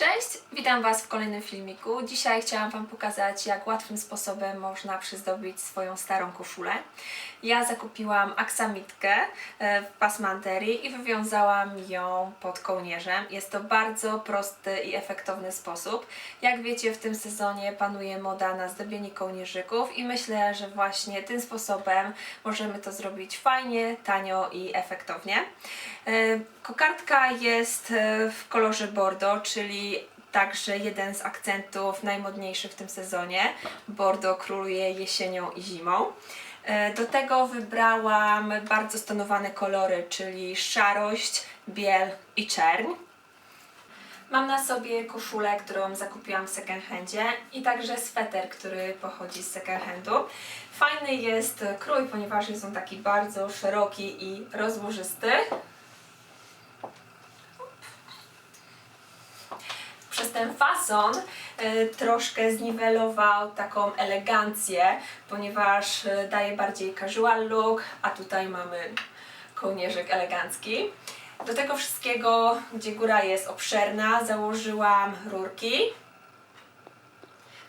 Cześć, witam Was w kolejnym filmiku. Dzisiaj chciałam Wam pokazać, jak łatwym sposobem można przyzdobić swoją starą koszulę. Ja zakupiłam aksamitkę e, w pasmanterii i wywiązałam ją pod kołnierzem. Jest to bardzo prosty i efektowny sposób. Jak wiecie, w tym sezonie panuje moda na zdobienie kołnierzyków i myślę, że właśnie tym sposobem możemy to zrobić fajnie, tanio i efektownie. E, Kokardka jest e, w kolorze bordo, czyli także jeden z akcentów najmodniejszych w tym sezonie. Bordo króluje jesienią i zimą. E, Do tego wybrałam bardzo stonowane kolory, czyli szarość, biel i czerń. Mam na sobie koszulę, którą zakupiłam w second handzie i także sweter, który pochodzi z second handu. Fajny jest krój, ponieważ jest on taki bardzo szeroki i rozłożysty. Przez ten fason y, troszkę zniwelował taką elegancję, ponieważ y, daje bardziej casual look, a tutaj mamy kołnierzyk elegancki. Do tego wszystkiego, gdzie góra jest obszerna, założyłam rurki.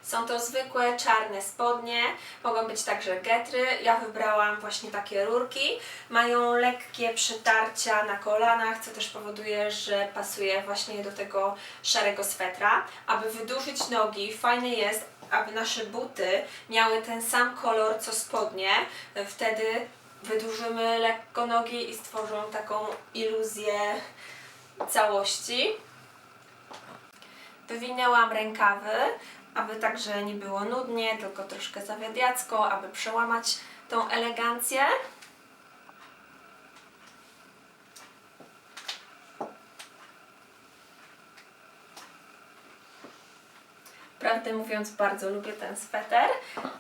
Są to zwykłe czarne spodnie, mogą być także getry. Ja wybrałam właśnie takie rurki. Mają lekkie przetarcia na kolanach, co też powoduje, że pasuje właśnie do tego szarego swetra. Aby wydłużyć nogi, fajne jest, aby nasze buty miały ten sam kolor co spodnie. Wtedy wydłużymy lekko nogi i stworzą taką iluzję całości. Wywinęłam rękawy, aby także nie było nudnie, tylko troszkę zawiadiacko, aby przełamać tą elegancję. Prawdę mówiąc, bardzo lubię ten sweter.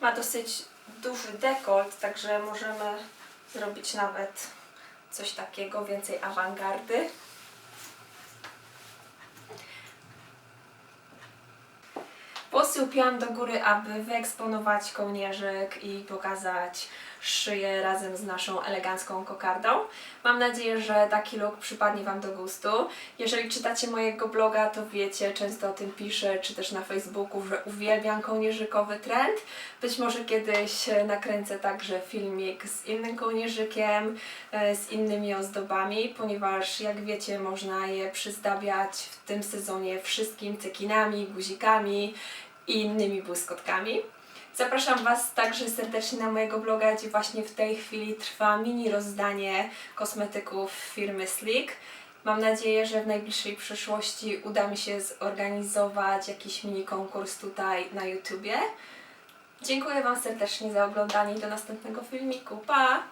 Ma dosyć duży dekolt, także możemy zrobić nawet coś takiego, więcej awangardy. Włosy upiłam do góry, aby wyeksponować kołnierzyk i pokazać szyję razem z naszą elegancką kokardą. Mam nadzieję, że taki look przypadnie Wam do gustu. Jeżeli czytacie mojego bloga, to wiecie, często o tym piszę, czy też na Facebooku, że uwielbiam kołnierzykowy trend. Być może kiedyś e, nakręcę także filmik z innym kołnierzykiem, e, z innymi ozdobami, ponieważ jak wiecie, można je przyzdabiać w tym sezonie wszystkim cekinami, guzikami i innymi błyskotkami. Zapraszam Was także serdecznie na mojego bloga, gdzie właśnie w tej chwili trwa mini rozdanie kosmetyków firmy Sleek. Mam nadzieję, że w najbliższej przyszłości uda mi się zorganizować jakiś mini konkurs tutaj na YouTubie. Dziękuję Wam serdecznie za oglądanie i do następnego filmiku. Pa!